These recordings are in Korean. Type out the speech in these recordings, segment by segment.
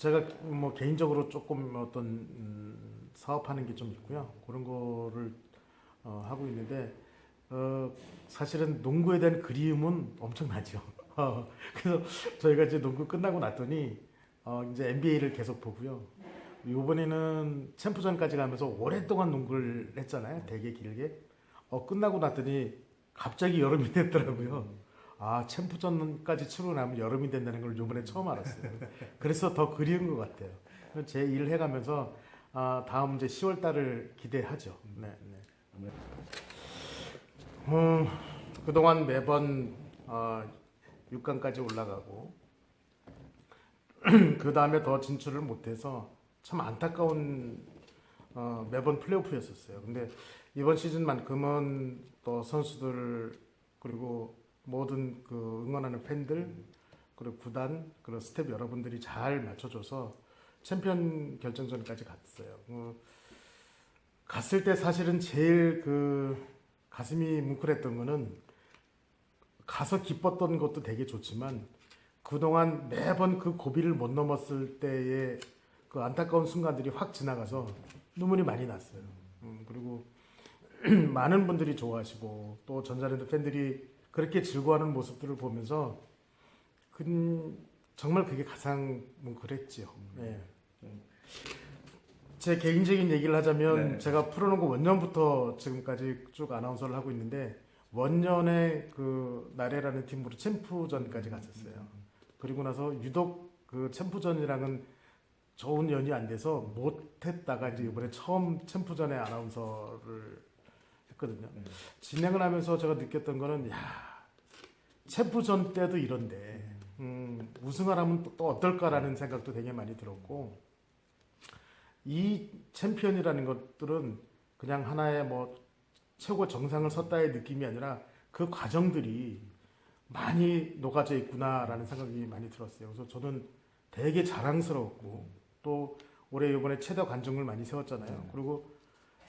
제가 뭐 개인적으로 조금 어떤 음, 사업하는 게 좀 있고요. 그런 거를 어, 하고 있는데 어, 사실은 농구에 대한 그리움은 엄청나죠. 어, 그래서 저희가 이제 농구 끝나고 났더니 어, 이제 NBA를 계속 보고요. 이번에는 챔프전까지 가면서 오랫동안 농구를 했잖아요. 되게 길게. 어, 끝나고 났더니 갑자기 여름이 됐더라고요. 아, 챔프전까지 나면 여름이 된다는 걸 이번에 처음 알았어요. 그래서 더 그리운 것 같아요. 제 일을 해가면서 아, 다음 이제 10월 달을 기대하죠. 네, 네. 음, 그동안 매번 어, 6강까지 올라가고 그 다음에 더 진출을 못해서 참 안타까운 어, 매번 플레이오프였었어요. 근데 이번 시즌만큼은 또 선수들 그리고 모든 그 응원하는 팬들 그리고 구단 그리고 스텝 여러분들이 잘 맞춰줘서 챔피언 결정전까지 갔어요. 어, 갔을 때 사실은 제일 그 가슴이 뭉클했던 거는 가서 기뻤던 것도 되게 좋지만 그동안 매번 그 고비를 못 넘었을 때의 그 안타까운 순간들이 확 지나가서 눈물이 많이 났어요. 음, 그리고 많은 분들이 좋아하시고 또 전자랜드 팬들이 그렇게 즐거워하는 모습들을 보면서 그, 정말 그게 가장 뭉클했지요. 예. 제 개인적인 얘기를 하자면 네. 제가 프로농구 원년부터 지금까지 쭉 아나운서를 하고 있는데 원년에 그 나래라는 팀으로 챔프전까지 갔었어요. 그리고 나서 유독 그 챔프전이랑은 좋은 연이 안 돼서 못 했다가 이제 이번에 처음 챔프전에 아나운서를 했거든요. 네. 진행을 하면서 제가 느꼈던 거는 야 챔프전 때도 이런데 음, 우승을 하면 또, 또 어떨까라는 생각도 되게 많이 들었고 이 챔피언이라는 것들은 그냥 하나의 뭐 최고 정상을 섰다의 느낌이 아니라 그 과정들이 많이 녹아져 있구나라는 생각이 많이 들었어요. 그래서 저는 되게 자랑스러웠고 또 올해 이번에 최다 관중을 많이 세웠잖아요. 그리고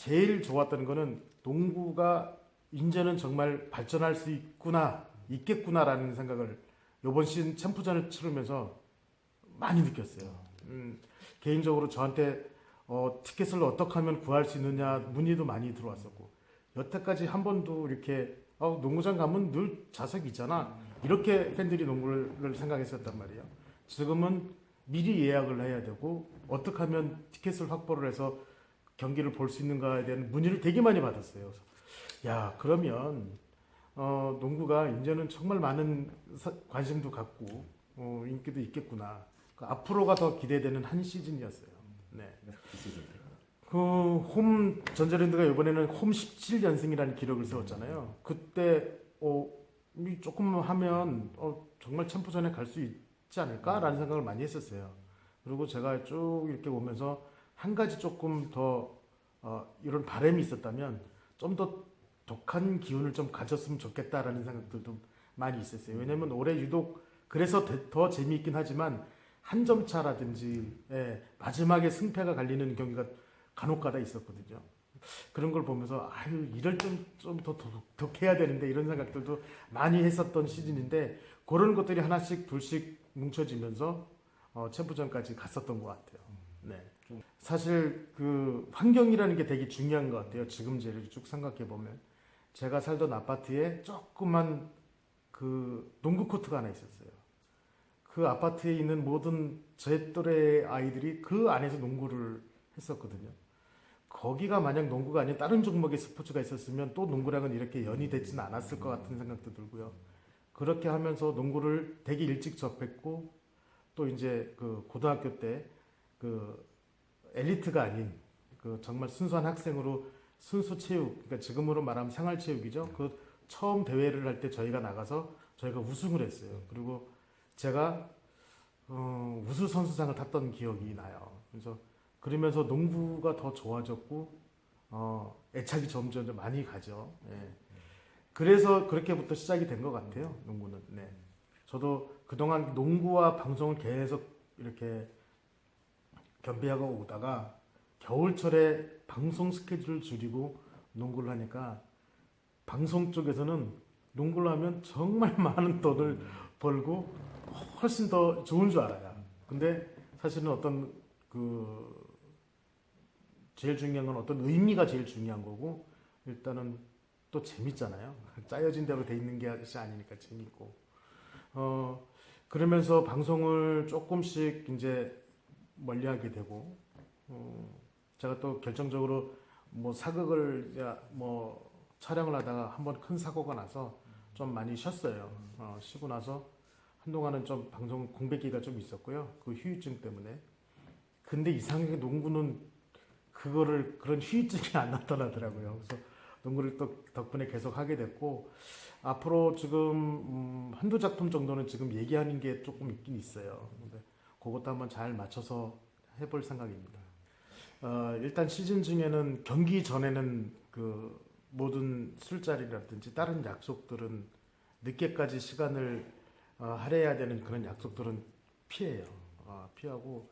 제일 좋았던 거는 농구가 이제는 정말 발전할 수 있구나, 있겠구나라는 생각을 이번 시즌 챔프전을 치르면서 많이 느꼈어요. 음, 개인적으로 저한테 어, 티켓을 어떻게 하면 구할 수 있느냐 문의도 많이 들어왔었고 여태까지 한 번도 이렇게 어, 농구장 가면 늘 좌석이 있잖아 이렇게 팬들이 농구를 생각했었단 말이에요. 지금은 미리 예약을 해야 되고 어떻게 하면 티켓을 확보를 해서 경기를 볼 수 있는가에 대한 문의를 되게 많이 받았어요. 야 그러면 어, 농구가 이제는 정말 많은 사- 관심도 갖고 어, 인기도 있겠구나. 그 앞으로가 더 기대되는 한 시즌이었어요. 네. 그홈 전자랜드가 이번에는 홈 17연승이라는 기록을 세웠잖아요. 그때 어, 이 조금 하면 어, 정말 챔프전에 갈 수 있지 않을까라는 생각을 많이 했었어요. 그리고 제가 쭉 이렇게 오면서 한 가지 조금 더 어, 이런 바람이 있었다면 좀 더 독한 기운을 좀 가졌으면 좋겠다라는 생각들도 많이 있었어요. 왜냐면 올해 유독 그래서 더- 더 재미있긴 하지만 한 점 차라든지 예, 마지막에 승패가 갈리는 경기가 간혹가다 있었거든요. 그런 걸 보면서 아유 이럴 좀좀더 독해야 되는데 이런 생각들도 많이 했었던 시즌인데 그런 것들이 하나씩 둘씩 뭉쳐지면서 어, 챔프전까지 갔었던 것 같아요. 네. 사실 그 환경이라는 게 되게 중요한 것 같아요. 지금 제를 쭉 생각해 보면 제가 살던 아파트에 조그만 그 농구 코트가 하나 있었어요. 그 아파트에 있는 모든 제 또래 아이들이 그 안에서 농구를 했었거든요. 거기가 만약 농구가 아닌 다른 종목의 스포츠가 있었으면 또 농구랑은 이렇게 연이 되지는 않았을 것 같은 생각도 들고요. 그렇게 하면서 농구를 되게 일찍 접했고 또 이제 그 고등학교 때 그 엘리트가 아닌 그 정말 순수한 학생으로 순수 체육, 그러니까 지금으로 말하면 생활 체육이죠. 그 처음 대회를 할 때 저희가 나가서 저희가 우승을 했어요. 그리고 제가 어, 우수 선수상을 탔던 기억이 나요. 그래서 그러면서 농구가 더 좋아졌고 어, 애착이 점점 더 많이 가죠. 예. 그래서 그렇게부터 시작이 된 것 같아요. 농구는. 네. 저도 그동안 농구와 방송을 계속 이렇게 겸비하고 오다가 겨울철에 방송 스케줄을 줄이고 농구를 하니까 방송 쪽에서는 농구를 하면 정말 많은 돈을 벌고 훨씬 더 좋은 줄 알아요. 근데 사실은 어떤 그 제일 중요한 건 어떤 의미가 제일 중요한 거고 일단은 또 재밌잖아요. 짜여진 대로 돼 있는 게 아니니까 재밌고 어 그러면서 방송을 조금씩 이제 멀리하게 되고 어, 제가 또 결정적으로 뭐 사극을 뭐 촬영을 하다가 한 번 큰 사고가 나서 좀 많이 쉬었어요. 어, 쉬고 나서 한동안은 좀 방송 공백기가 좀 있었고요. 그 후유증 때문에. 근데 이상하게 농구는 그거를 그런 후유증이 안 나타나더라고요. 그래서 농구를 또 덕분에 계속 하게 됐고 앞으로 지금 음, 한두 작품 정도는 지금 얘기하는 게 조금 있긴 있어요. 근데 그것도 한번 잘 맞춰서 해볼 생각입니다. 어, 일단 시즌 중에는 경기 전에는 그 모든 술자리라든지 다른 약속들은 늦게까지 시간을 어, 할애해야 되는 그런 약속들은 피해요. 어, 피하고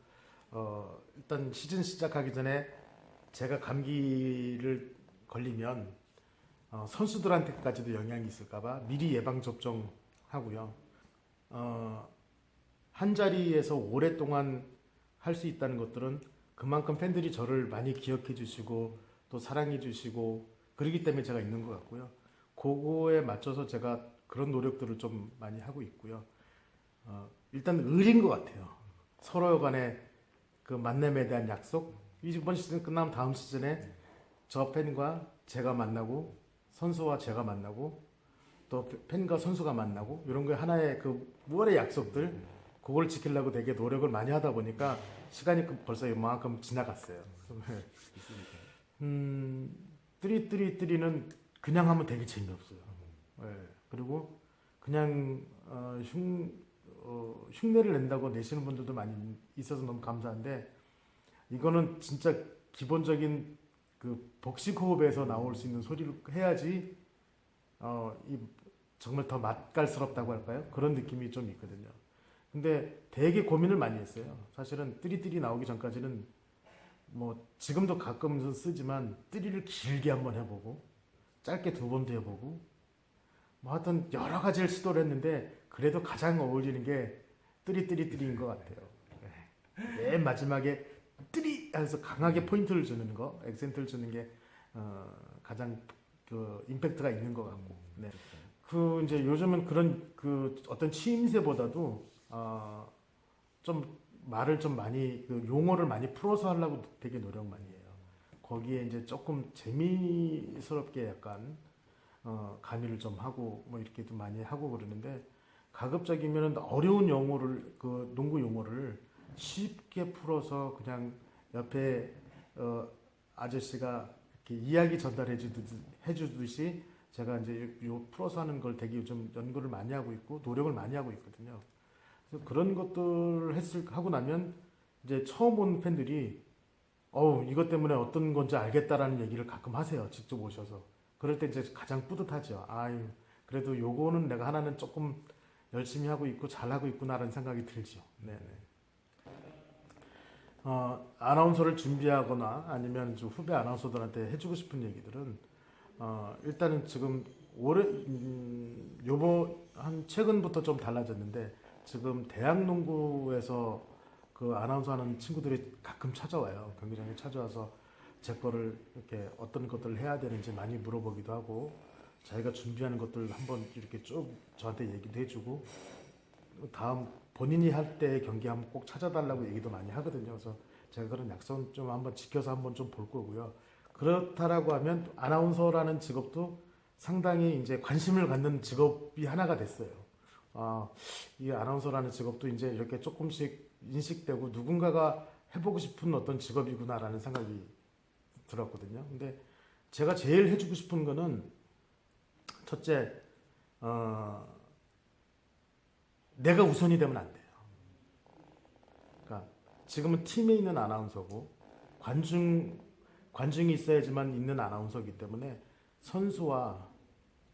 어, 일단 시즌 시작하기 전에 제가 감기를 걸리면 어, 선수들한테까지도 영향이 있을까봐 미리 예방 접종 하고요. 어, 한 자리에서 오랫동안 할 수 있다는 것들은 그만큼 팬들이 저를 많이 기억해 주시고 또 사랑해 주시고 그러기 때문에 제가 있는 것 같고요. 그거에 맞춰서 제가 그런 노력들을 좀 많이 하고 있고요. 어, 일단 의리인 것 같아요. 서로 간의 그 만남에 대한 약속. 이번 시즌 끝나면 다음 시즌에 저 팬과 제가 만나고 선수와 제가 만나고 또 팬과 선수가 만나고 이런 거 하나의 그 무언의 약속들 그걸 지키려고 되게 노력을 많이 하다 보니까 시간이 그 벌써 이만큼 지나갔어요. 음, 뜨리뜨리뜨리는 그냥 하면 되게 재미없어요. 예. 그리고 그냥 어, 흉, 어, 흉내를 낸다고 내시는 분들도 많이 있어서 너무 감사한데 이거는 진짜 기본적인 그 복식 호흡에서 나올 수 있는 소리를 해야지 어, 이 정말 더 맛깔스럽다고 할까요? 그런 느낌이 좀 있거든요. 근데 되게 고민을 많이 했어요. 사실은 뜨리뜨리 나오기 전까지는 뭐 지금도 가끔 쓰지만 뜨리를 길게 한번 해보고 짧게 두 번도 해보고 뭐 하여튼 여러 가지를 시도를 했는데 그래도 가장 어울리는 게 뜨리뜨리뜨리인 것 같아요. 네. 맨 마지막에 뜨리 해서 강하게 포인트를 주는 거, 액센트를 주는 게 어, 가장 그 임팩트가 있는 것 같고. 네. 그 이제 요즘은 그런 그 어떤 취임새보다도 어, 좀 말을 좀 많이 그 용어를 많이 풀어서 하려고 되게 노력 많이 해요. 거기에 이제 조금 재미스럽게 약간 어, 가미를 좀 하고 뭐 이렇게 좀 많이 하고 그러는데 가급적이면 어려운 용어를 그 농구 용어를 쉽게 풀어서 그냥 옆에 어, 아저씨가 이렇게 이야기 전달해 주듯이 해 주듯이 제가 이제 요 풀어서 하는 걸 되게 요즘 연구를 많이 하고 있고 노력을 많이 하고 있거든요. 그래서 그런 것들을 했을 하고 나면 이제 처음 온 팬들이 어우 이것 때문에 어떤 건지 알겠다라는 얘기를 가끔 하세요. 직접 오셔서 그럴 때 이제 가장 뿌듯하죠. 아유 그래도 요거는 내가 하나는 조금 열심히 하고 있고 잘 하고 있구나라는 생각이 들죠. 네네. 어, 아나운서를 준비하거나 아니면 좀 후배 아나운서들한테 해주고 싶은 얘기들은 어, 일단은 지금 올해 음, 요번 한 최근부터 좀 달라졌는데 지금 대학 농구에서 그 아나운서 하는 친구들이 가끔 찾아와요. 경기장에 찾아와서 제 거를 이렇게 어떤 것들을 해야 되는지 많이 물어보기도 하고 자기가 준비하는 것들 한번 이렇게 쭉 저한테 얘기도 해주고 다음 본인이 할 때 경기 한번 꼭 찾아달라고 얘기도 많이 하거든요. 그래서 제가 그런 약속 좀 한번 지켜서 한번 좀 볼 거고요. 그렇다라고 하면 아나운서라는 직업도 상당히 이제 관심을 갖는 직업이 하나가 됐어요. 아, 이 아나운서라는 직업도 이제 이렇게 조금씩 인식되고 누군가가 해보고 싶은 어떤 직업이구나라는 생각이 들었거든요. 근데 제가 제일 해주고 싶은 거는 첫째, 어, 내가 우선이 되면 안 돼요. 그러니까 지금은 팀에 있는 아나운서고 관중 관중이 있어야지만 있는 아나운서이기 때문에 선수와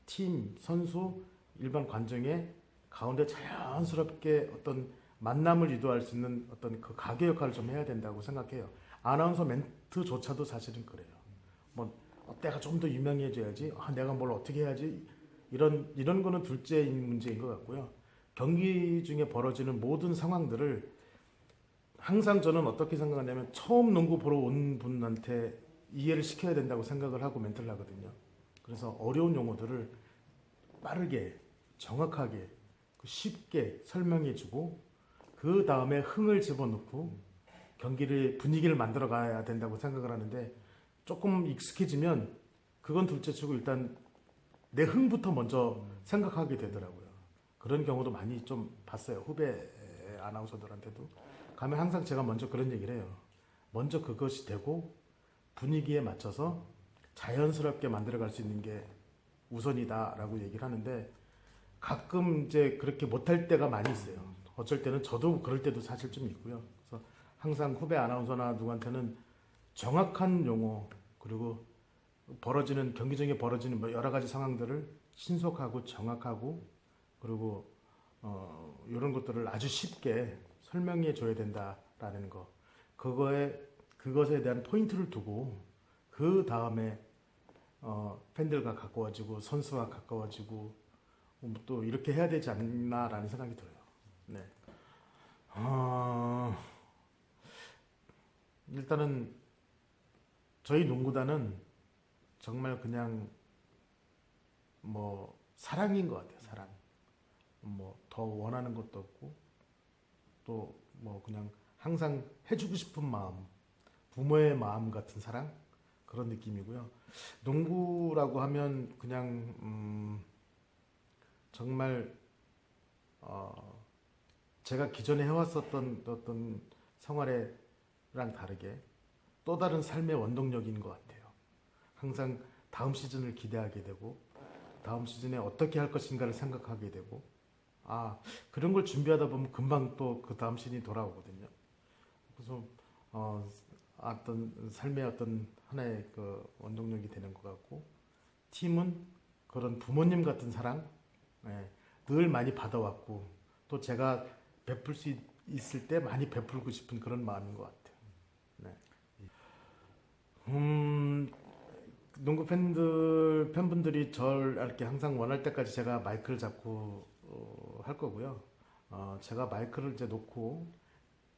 팀, 선수, 일반 관중의 가운데 자연스럽게 어떤 만남을 유도할 수 있는 어떤 그 가게 역할을 좀 해야 된다고 생각해요. 아나운서 멘트조차도 사실은 그래요. 뭐 어, 내가 좀 더 유명해져야지. 아, 내가 뭘 어떻게 해야지. 이런 이런 거는 둘째인 문제인 것 같고요. 경기 중에 벌어지는 모든 상황들을 항상 저는 어떻게 생각하냐면 처음 농구 보러 온 분한테 이해를 시켜야 된다고 생각을 하고 멘트를 하거든요. 그래서 어려운 용어들을 빠르게 정확하게 그 쉽게 설명해주고 그 다음에 흥을 집어넣고 경기를 분위기를 만들어 가야 된다고 생각을 하는데 조금 익숙해지면 그건 둘째치고 일단 내 흥부터 먼저 생각하게 되더라고요. 그런 경우도 많이 좀 봤어요. 후배 아나운서들한테도 가면 항상 제가 먼저 그런 얘기를 해요. 먼저 그것이 되고 분위기에 맞춰서 자연스럽게 만들어갈 수 있는 게 우선이다라고 얘기를 하는데 가끔 이제 그렇게 못할 때가 많이 있어요. 어쩔 때는 저도 그럴 때도 사실 좀 있고요. 그래서 항상 후배 아나운서나 누구한테는 정확한 용어 그리고 벌어지는 경기 중에 벌어지는 뭐 여러 가지 상황들을 신속하고 정확하고 그리고 어, 이런 것들을 아주 쉽게 설명해 줘야 된다라는 거 그거에 그것에 대한 포인트를 두고 그 다음에 어, 팬들과 가까워지고 선수와 가까워지고 뭐 또 이렇게 해야 되지 않나라는 생각이 들어요. 네. 어, 일단은 저희 농구단은 정말 그냥 뭐 사랑인 것 같아요. 사랑. 뭐 더 원하는 것도 없고 또 뭐 그냥 항상 해주고 싶은 마음, 부모의 마음 같은 사랑 그런 느낌이고요. 농구라고 하면 그냥 음, 정말 어, 제가 기존에 해왔었던 어떤 생활에랑 다르게 또 다른 삶의 원동력인 것 같아요. 항상 다음 시즌을 기대하게 되고 다음 시즌에 어떻게 할 것인가를 생각하게 되고 아 그런 걸 준비하다 보면 금방 또 그 다음 시즌이 돌아오거든요. 그래서 어, 어떤 삶의 어떤 하나의 그 원동력이 되는 것 같고 팀은 그런 부모님 같은 사랑 예, 늘 많이 받아왔고 또 제가 베풀 수 있- 있을 때 많이 베풀고 싶은 그런 마음인 것 같아요. 네. 음, 농구 팬들 팬분들이 절 이렇게 항상 원할 때까지 제가 마이크를 잡고 어, 할 거고요. 어, 제가 마이크를 이제 놓고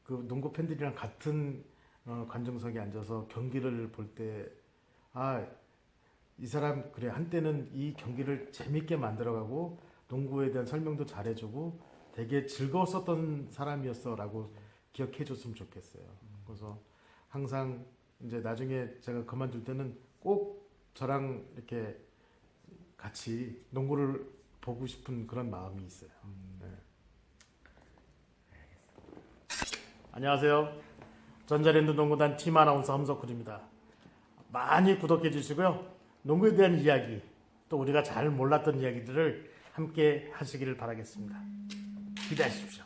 그 농구 팬들이랑 같은 어, 관중석에 앉아서 경기를 볼 때 아, 이 사람 그래 한때는 이 경기를 재밌게 만들어가고 농구에 대한 설명도 잘해주고 되게 즐거웠었던 사람이었어라고 기억해줬으면 좋겠어요. 그래서 항상 이제 나중에 제가 그만둘 때는 꼭 저랑 이렇게 같이 농구를 보고 싶은 그런 마음이 있어요. 네. 안녕하세요. 전자랜드 농구단 팀 아나운서 함석훈입니다. 많이 구독해 주시고요. 농구에 대한 이야기, 또 우리가 잘 몰랐던 이야기들을 함께 하시기를 바라겠습니다. 기대하십시오.